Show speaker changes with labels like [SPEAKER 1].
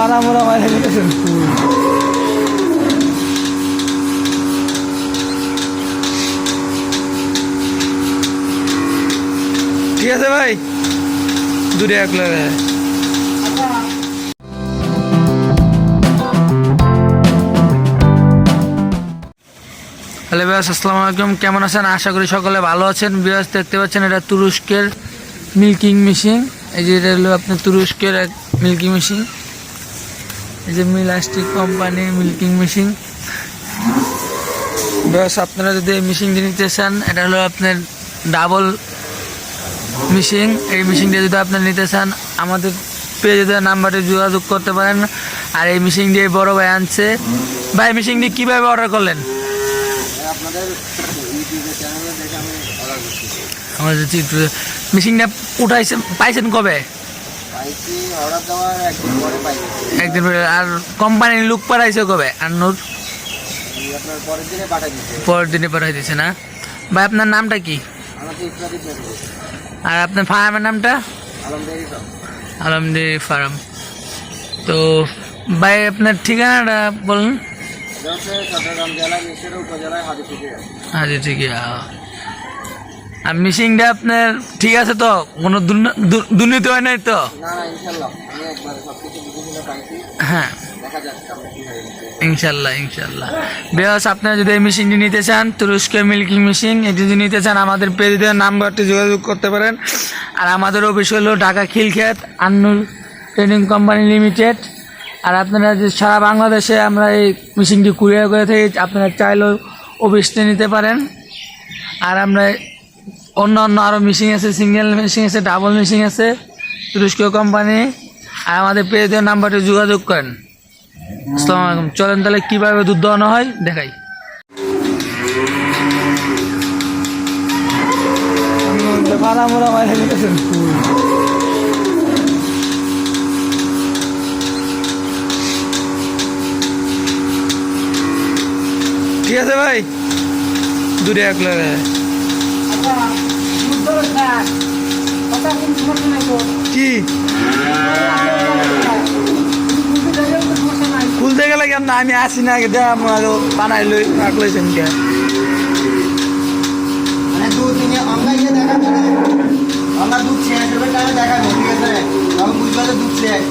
[SPEAKER 1] মারা গেছেন ঠিক আছে ভাই? দূরে এক হ্যালো বিয়াস আসসালামু আলাইকুম। কেমন আছেন? আশা করি সকলে ভালো আছেন। বিয়াস দেখতে পাচ্ছেন এটা তুরস্কের মিল্কিং মেশিন। এই যে এটা হলো আপনার তুরস্কের এক মিল্কিং মেশিন। এই যে মিলাস্টিক কোম্পানি, মিল্কিং মেশিন। বিয়াস, আপনারা যদি এই মেশিনটি নিতে চান, এটা হলো আপনার ডাবল মেশিন। এই মেশিনটা যদি আপনারা নিতে চান, আমাদের পেজে দেওয়া নাম্বারে যোগাযোগ করতে পারেন। আর এই মেশিন দিয়ে বড় ভাই আনছে। ভাই মেশিন দিয়ে কীভাবে অর্ডার করলেন? আমাদের চিত্র মেশিনটা উঠাইছে পাইছেন কবে?
[SPEAKER 2] একদিন পরে
[SPEAKER 1] আর কোম্পানির লুক পাঠাইছে কবে? আর
[SPEAKER 2] এই পরের দিনে দিচ্ছে
[SPEAKER 1] পাঠাই দিছে না? ভাই আপনার নামটা কি? আর আপনার ফার্মের নামটা?
[SPEAKER 2] আলহামদুলিল্লাহ
[SPEAKER 1] আলমদি ফার্ম। তো ভাই আপনার ঠিকানাটা বলুন।
[SPEAKER 2] হাজি থেকে
[SPEAKER 1] ঠিক আছে আর মিশিংটা আপনার ঠিক আছে তো? কোনো দুর্ন- দুর্নীতি হয় নাই তো? হ্যাঁ। ইনশাল্লাহ ইনশাল্লাহ। বেয়াস আপনারা যদি এই মেশিনটি নিতে চান তুরস্কের মিল্কিং মেশিন এটি যদি নিতে চান আমাদের পেজ দেওয়ার নাম্বারটি যোগাযোগ করতে পারেন। আর আমাদের অফিস হলো ঢাকা খিলখ্যাত আন্নুল ট্রেনিং কোম্পানি লিমিটেড আর আপনারা যে সারা বাংলাদেশে আমরা এই মেশিনটি কুরিয়ার করে থাকি আপনারা চাইলেও অফিসটি নিতে পারেন। আর আমরা অন্য অন্য আরও মেশিন আছে সিঙ্গেল মেশিন আছে ডাবল মেশিন আছে তুরস্কীয় কোম্পানি আর আমাদের দেওয়ার নাম্বারটি যোগাযোগ করেন। আসসালামু আলাইকুম। চলেন তাহলে কীভাবে দুধ দোয়ানো হয়, দেখাই। ঠিক আছে ভাই? দূরে এক লাগে কি? খুলতে গেলে কেন না, আমি আসি না দেখ আমার বানাই লই রাখলেছেন কে।
[SPEAKER 2] মানে দুধ শেষ হবে ঠিক আছে? আমি বুঝবে দুধ শেষ